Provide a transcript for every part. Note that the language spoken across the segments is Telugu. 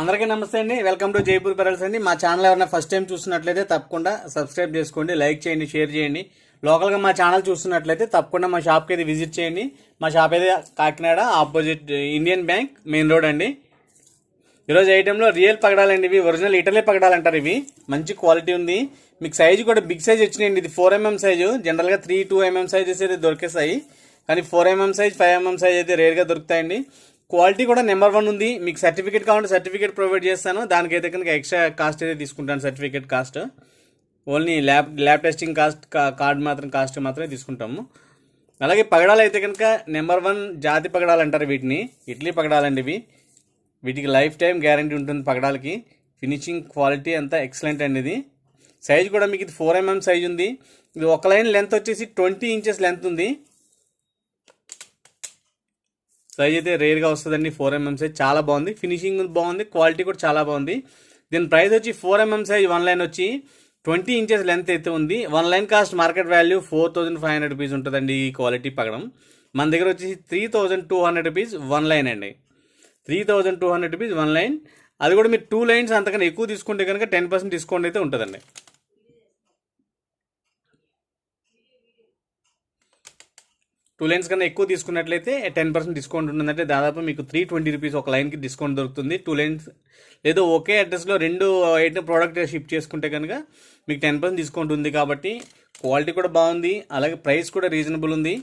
అందరికీ నమస్తే అండి. వెల్కమ్ టు జైపూర్ పెరల్స్ అండి. మా ఛానల్ ఎవరైనా ఫస్ట్ టైం చూసినట్లయితే తప్పకుండా సబ్స్క్రైబ్ చేసుకోండి లైక్ చేయండి షేర్ చేయండి. లోకల్గా మా ఛానల్ చూస్తున్నట్లయితే తప్పకుండా మా షాప్కి అయితే విజిట్ చేయండి. మా షాప్ అయితే Kakinada opposite Indian Bank main road అండి. ఈరోజు ఐటెంలో రియల్ పగడాలండి ఇవి ఒరిజినల్ ఇటలీ పగడాలంటారు ఇవి. మంచి క్వాలిటీ ఉంది. మీకు సైజు కూడా బిగ్ సైజ్ వచ్చినాయండి. ఇది ఫోర్ ఎంఎం సైజు. జనరల్గా త్రీ టూ ఎంఎం సైజెస్ అయితే దొరికేస్తాయి. కానీ four MM size five MM size అయితే రేర్గా దొరుకుతాయండి. క్వాలిటీ కూడా నెంబర్ వన్ ఉంది. మీకు సర్టిఫికేట్ కావాలంటే సర్టిఫికేట్ ప్రొవైడ్ చేస్తాను. దానికైతే కనుక ఎక్స్ట్రా కాస్ట్ అయితే తీసుకుంటాను certificate cost. Only lab lab testing cost card మాత్రం కాస్ట్ మాత్రమే తీసుకుంటాము. అలాగే పగడాలు అయితే కనుక నెంబర్ వన్ జాతి పగడాలు అంటారు వీటిని. ఇడ్లీ పగడాలండి ఇవి. వీటికి లైఫ్ టైం గ్యారంటీ ఉంటుంది పగడాలకి. ఫినిషింగ్ క్వాలిటీ అంతా ఎక్సలెంట్ అండి ఇది. సైజ్ కూడా మీకు ఇది ఫోర్ ఎంఎం సైజ్ ఉంది. ఇది ఒక లైన్ లెంత్ వచ్చేసి ట్వంటీ ఇంచెస్ లెంత్ ఉంది. సైజ్ అయితే రేర్గా వస్తుందండి ఫోర్ ఎంఎం సైజ్ చాలా బాగుంది. ఫినిషింగ్ బాగుంది క్వాలిటీ కూడా చాలా బాగుంది. దీని ప్రైస్ వచ్చి four MM size one line వచ్చి ట్వంటీ ఇంచెస్ లెంత్ అయితే ఉంది. One line cost market value four thousand five hundred rupees ఉంటుందండి ఈ క్వాలిటీ పగడం. మన దగ్గర వచ్చేసి three thousand two hundred rupees one line అండి. Three thousand two hundred rupees one line అది కూడా మీరు టూ లైన్స్ అంతకన్నా ఎక్కువ తీసుకుంటే కనుక టెన్ పర్సెంట్ డిస్కౌంట్ అయితే ఉంటుందండి. టూ లైన్స్ కన్నా ఎక్కువ తీసుకున్నట్లయితే టెన్ పర్సెంట్ డిస్కౌంట్ ఉంటుందంటే దాదాపు మీకు త్రీ ట్వంటీ రూపీస్ ఒక లైన్కి డిస్కౌంట్ దొరుకుతుంది. టూ లైన్స్ లేదా ఒకే అడ్రస్లో రెండు ఐటమ్ ప్రోడక్ట్ షిప్ చేసుకుంటే కనుక మీకు టెన్ పర్సెంట్ డిస్కౌంట్ ఉంది కాబట్టి క్వాలిటీ కూడా బాగుంది. అలాగే ప్రైస్ కూడా రీజనబుల్ ఉంది.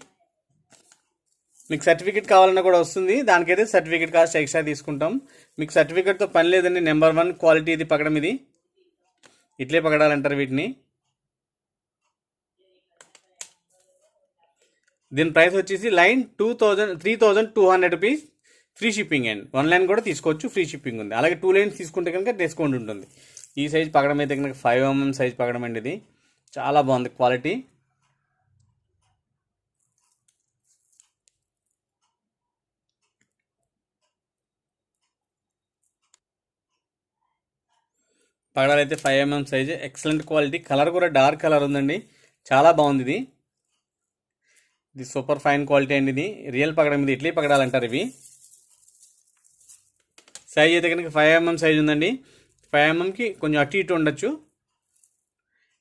మీకు సర్టిఫికేట్ కావాలన్నా కూడా వస్తుంది. దానికైతే సర్టిఫికేట్ కాస్ట్ ఎక్స్ట్రా తీసుకుంటాం. మీకు సర్టిఫికేట్తో పని లేదండి. నెంబర్ వన్ క్వాలిటీ ఇది పగడం ఇది. ఇట్లే పగడాలంటారు వీటిని. దీని ప్రైస్ వచ్చేసి line two thousand three thousand two hundred rupees. Free shipping and. One line కూడా తీసుకోవచ్చు ఫ్రీ షిప్పింగ్ ఉంది. అలాగే టూ లైన్స్ తీసుకుంటే కనుక డిస్కౌంట్ ఉంటుంది. ఈ సైజ్ పగడం అయితే కనుక ఫైవ్ ఎంఎం mm సైజ్ పగడం అండి ఇది. చాలా బాగుంది క్వాలిటీ. పగడాలు అయితే five MM size. Excellent quality colour కూడా డార్క్ కలర్ ఉందండి. చాలా బాగుంది ఇది. ఇది సూపర్ ఫైన్ క్వాలిటీ అండి ఇది. రియల్ పగడం ఇది ఇడ్లీ పగడాలంటారు ఇవి. సైజ్ అయితే కనుక ఫైవ్ ఎంఎం సైజ్ ఉందండి. ఫైవ్ ఎంఎంకి కొంచెం అటు ఇటు ఉండొచ్చు.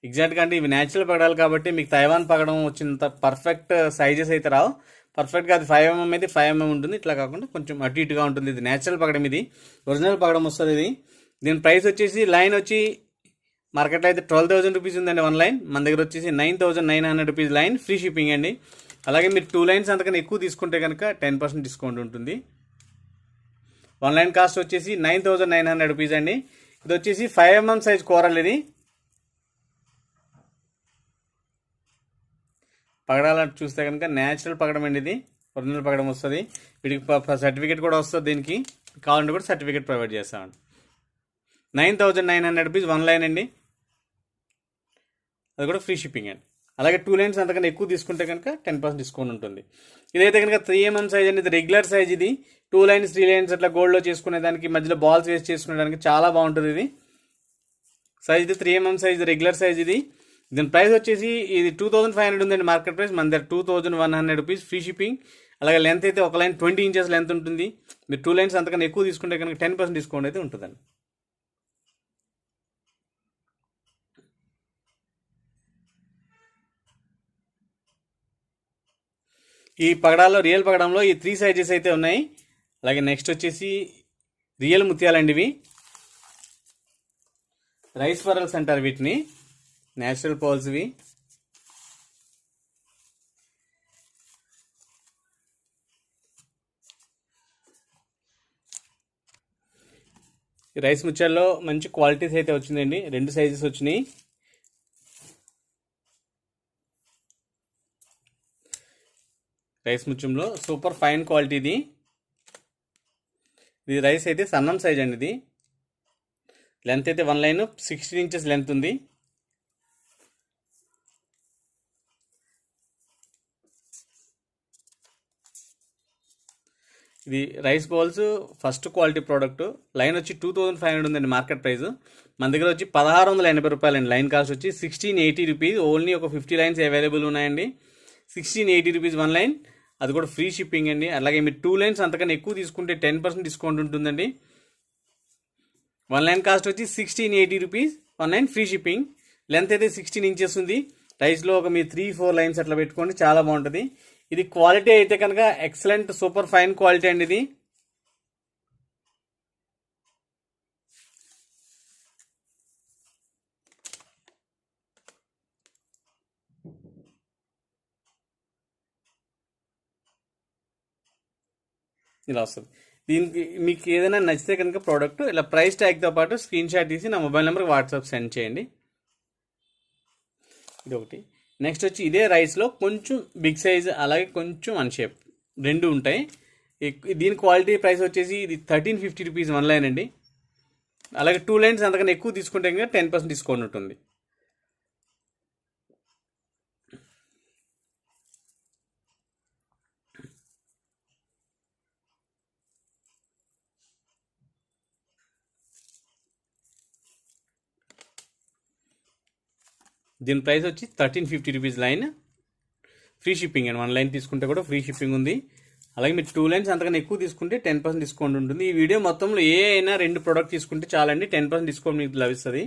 ఎగ్జాక్ట్గా అంటే ఇవి న్యాచురల్ పగడాలు కాబట్టి మీకు తైవాన్ పగడం వచ్చినంత పర్ఫెక్ట్ సైజెస్ అయితే రావు. పర్ఫెక్ట్గా అది ఫైవ్ ఎంఎం అయితే ఫైవ్ ఎంఎం ఉంటుంది. ఇట్లా కాకుండా కొంచెం అటు ఇటుగా ఉంటుంది ఇది. న్యాచురల్ పగడం ఇది. ఒరిజినల్ పగడం వస్తుంది ఇది. దీని ప్రైస్ వచ్చేసి లైన్ వచ్చి మార్కెట్లో అయితే ట్వెల్వ్ థౌసండ్ రూపీస్ ఉందండి వన్ లైన్ మన దగ్గర వచ్చేసి nine thousand nine hundred rupees line free shipping అండి. అలాగే మీరు టూ లైన్స్ అంతకన్నా ఎక్కువ తీసుకుంటే కనుక టెన్ పర్సెంట్ డిస్కౌంట్ ఉంటుంది. వన్ లైన్ కాస్ట్ వచ్చేసి nine thousand nine hundred rupees అండి. ఇది వచ్చేసి ఫైవ్ ఎంఎం సైజ్ కూరలు ఇది. పగడాలని చూస్తే కనుక న్యాచురల్ పగడం అండి ఇది. ఒరిజినల్ పగడం వస్తుంది. వీటికి సర్టిఫికేట్ కూడా వస్తుంది దీనికి. కావాలంటే కూడా సర్టిఫికేట్ ప్రొవైడ్ చేస్తామండి. Nine thousand nine hundred rupees one line అండి. అది కూడా ఫ్రీ షిప్పింగ్ అండి. అలాగే టూ లైన్స్ అంతకన్నా ఎక్కువ తీసుకుంటే కనుక టెన్ పర్సెంట్ డిస్కౌంట్ ఉంటుంది. ఇదైతే కనుక త్రీ ఎంఎం సైజ్ అనేది రెగ్యులర్ సైజ్ ఇది. టూ లైన్స్ త్రీ లైన్స్ అట్లా గోల్డ్లో చేసుకునే దానికి మధ్యలో బాల్స్ వేస్ట్ చేసుకునేదానికి చాలా బాగుంటుంది ఇది. సైజ్ ఇది three MM size regular size ఇది. దీని ప్రైస్ వచ్చేసి ఇది టూ థౌసండ్ ఫైవ్ హండ్రెడ్ ఉందండి మార్కెట్ ప్రైస్ మన దగ్గర two thousand one hundred rupees free shipping అలాగే లెంత్ అయితే ఒక లైన్ ట్వంటీ ఇంచెస్ లెంత్ ఉంటుంది. మీరు టూ లైన్స్ అంతకన్నా ఎక్కువ తీసుకుంటే కనుక టెన్ పర్సెంట్ డిస్కౌంట్ అయితే ఉంటుందండి. ఈ పగడాల్లో రియల్ పగడంలో ఈ త్రీ సైజెస్ అయితే ఉన్నాయి. అలాగే నెక్స్ట్ వచ్చేసి రియల్ ముత్యాలండి ఇవి. రైస్ ఫరల్స్ అంటారు వీటిని. నేచురల్ పర్ల్స్ ఇవి. రైస్ ముచ్చాల్లో మంచి క్వాలిటీస్ అయితే వచ్చిందండి. రెండు సైజెస్ వచ్చినాయి. రైస్ ముత్యంలో సూపర్ ఫైన్ క్వాలిటీ ఇది. ఇది రైస్ అయితే సన్నం సైజ్ అండి ఇది. లెంత్ అయితే one line sixteen inches length ఉంది. ఇది rice pearls first quality product. Line వచ్చి టూ థౌజండ్ ఫైవ్ హండ్రెడ్ ఉందండి మార్కెట్ ప్రైస్. మన దగ్గర వచ్చి పదహారు వందల ఎనభై రూపాయలండి లైన్ కాస్ట్ వచ్చి సిక్స్టీన్ ఎయిటీ రూపీస్. ఓన్లీ ఒక ఫిఫ్టీ లైన్స్ అవైలబుల్ ఉన్నాయండి. Sixteen eighty rupees one line. అది కూడా ఫ్రీ షిప్పింగ్ అండి. అలాగే మీరు టూ లైన్స్ అంతకన్నా ఎక్కువ తీసుకుంటే టెన్ పర్సెంట్ డిస్కౌంట్ ఉంటుందండి. వన్ లైన్ కాస్ట్ వచ్చి sixteen eighty rupees. One line free shipping. Length అయితే సిక్స్టీన్ ఇంచెస్ ఉంది. రైస్లో ఒక మీ త్రీ ఫోర్ లైన్స్ అట్లా పెట్టుకోండి చాలా బాగుంటుంది. ఇది క్వాలిటీ అయితే కనుక ఎక్సలెంట్ సూపర్ ఫైన్ క్వాలిటీ అండి ఇది. ఇలా వస్తుంది. దీనికి మీకు ఏదైనా నచ్చితే కనుక ప్రోడక్ట్ ఇలా ప్రైస్ ట్యాగ్తో పాటు స్క్రీన్ షాట్ తీసి నా మొబైల్ నెంబర్కి వాట్సాప్ సెండ్ చేయండి. ఇది ఒకటి. నెక్స్ట్ వచ్చి ఇదే రైస్లో కొంచెం బిగ్ సైజ్ అలాగే కొంచెం అన్ షేప్ రెండు ఉంటాయి. దీని క్వాలిటీ ప్రైస్ వచ్చేసి ఇది thirteen fifty rupees one line అండి. అలాగే టూ లైన్స్ అంతకన్నా ఎక్కువ తీసుకుంటే ఇంకా టెన్ పర్సెంట్ డిస్కౌంట్ ఉంటుంది. దీని ప్రైస్ వచ్చి thirteen fifty rupees line. Free shipping అండి వన్ లైన్ తీసుకుంటే కూడా ఫ్రీ షిప్పింగ్ ఉంది. అలాగే మీరు టూ లైన్స్ అంతకన్నా ఎక్కువ తీసుకుంటే టెన్ పర్సెంట్ డిస్కౌంట్ ఉంటుంది. ఈ వీడియో మొత్తంలో ఏ అయినా రెండు ప్రోడక్ట్ తీసుకుంటే చాలండి. టెన్ పర్సెంట్ డిస్కౌంట్ మీకు లభిస్తుంది.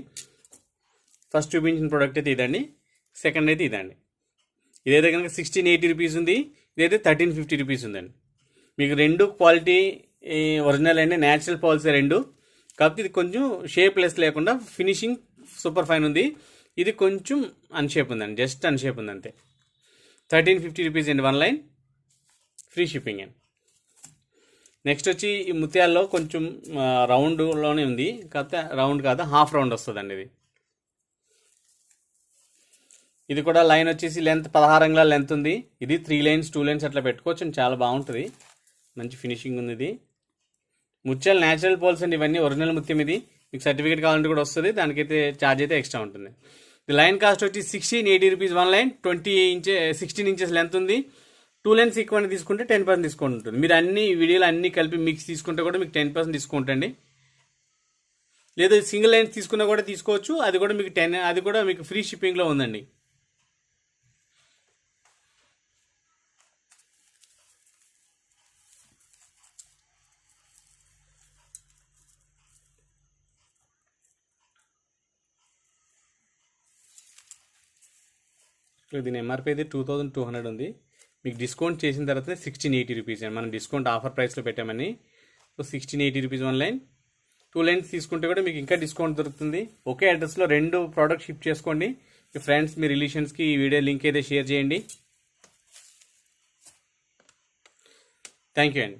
ఫస్ట్ చూపించిన ప్రోడక్ట్ అయితే ఇదండి. సెకండ్ అయితే ఇదండి. ఇదైతే కనుక సిక్స్టీన్ ఎయిటీ రూపీస్ ఉంది. ఇదైతే థర్టీన్ ఫిఫ్టీ రూపీస్ ఉందండి. మీకు రెండు క్వాలిటీ ఒరిజినల్ అండి న్యాచురల్ పాలసీ రెండు. కాకపోతే ఇది కొంచెం షేప్ లెస్ లేకుండా ఫినిషింగ్ సూపర్ ఫైన్ ఉంది. ఇది కొంచెం అన్షేప్ ఉందండి జస్ట్ అన్షేప్ ఉంది అంతే థర్టీన్ ఫిఫ్టీ రూపీస్ అండి వన్ లైన్ ఫ్రీ షిప్పింగ్ అండి. నెక్స్ట్ వచ్చి ఈ ముత్యాల్లో కొంచెం రౌండ్లోనే ఉంది కాకపోతే రౌండ్ కాదు హాఫ్ రౌండ్ వస్తుందండి ఇది. ఇది కూడా లైన్ వచ్చేసి లెంత్ పదహారు లెంత్ ఉంది. ఇది త్రీ లైన్స్ టూ లైన్స్ అట్లా పెట్టుకోవచ్చు చాలా బాగుంటుంది. మంచి ఫినిషింగ్ ఉంది ఇది. ముత్యాలు న్యాచురల్ పోల్స్ అండి ఇవన్నీ ఒరిజినల్ ముత్యం ఇది. మీకు సర్టిఫికేట్ కావాలంటే కూడా వస్తుంది. దానికైతే ఛార్జ్ అయితే ఎక్స్ట్రా ఉంటుంది. లైన్ కాస్ట్ వచ్చి sixteen eighty rupees one line twenty inch sixteen inches length ఉంది. టూ లైన్స్ ఎక్కువ తీసుకుంటే టెన్ పర్సెంట్ డిస్కౌంట్ ఉంటుంది. మీరు అన్ని వీడియోలు అన్ని కలిపి మిక్స్ తీసుకుంటే కూడా మీకు టెన్ పర్సెంట్ డిస్కౌంట్ అండి. లేదా సింగిల్ లైన్స్ తీసుకున్నా కూడా తీసుకోవచ్చు. అది కూడా మీకు టెన్ అది కూడా మీకు ఫ్రీ షిప్పింగ్లో ఉందండి. సో దీని ఎంఆర్పి అయితే టూ థౌజండ్ టూ హండ్రెడ్ ఉంది. మీకు డిస్కౌంట్ చేసిన తర్వాత సిక్స్టీన్ ఎయిటీ రూపీస్ అండి. మనం డిస్కౌంట్ ఆఫర్ ప్రైస్లో పెట్టామని so sixteen eighty rupees one line two lines తీసుకుంటే కూడా మీకు ఇంకా డిస్కౌంట్ దొరుకుతుంది. ఒకే అడ్రస్లో రెండు ప్రోడక్ట్ షిప్ చేసుకోండి. మీ ఫ్రెండ్స్ మీ రిలేషన్స్కి ఈ వీడియో లింక్ అయితే షేర్ చేయండి. థ్యాంక్ యూ అండి.